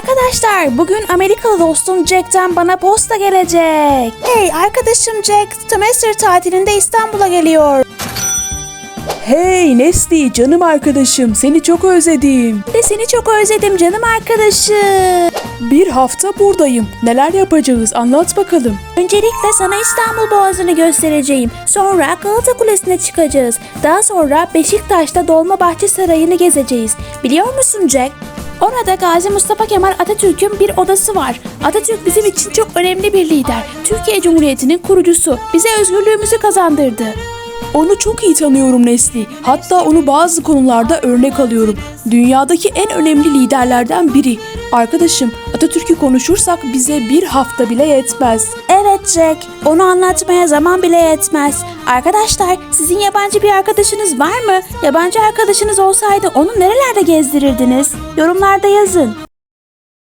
Arkadaşlar bugün Amerikalı dostum Jack'ten bana posta gelecek. Hey arkadaşım Jack semester tatilinde İstanbul'a geliyor. Hey Nesli canım arkadaşım seni çok özledim. De seni çok özledim canım arkadaşım. Bir hafta buradayım. Neler yapacağız anlat bakalım. Öncelikle sana İstanbul Boğazı'nı göstereceğim. Sonra Galata Kulesi'ne çıkacağız. Daha sonra Beşiktaş'ta Dolmabahçe Sarayı'nı gezeceğiz. Biliyor musun Jack? Orada Gazi Mustafa Kemal Atatürk'ün bir odası var. Atatürk bizim için çok önemli bir lider. Türkiye Cumhuriyeti'nin kurucusu. Bize özgürlüğümüzü kazandırdı. Onu çok iyi tanıyorum Nesli. Hatta onu bazı konularda örnek alıyorum. Dünyadaki en önemli liderlerden biri. Arkadaşım Atatürk'ü konuşursak bize bir hafta bile yetmez. Evet Jack, onu anlatmaya zaman bile yetmez. Arkadaşlar, sizin yabancı bir arkadaşınız var mı? Yabancı arkadaşınız olsaydı onu nerelerde gezdirirdiniz? Yorumlarda yazın.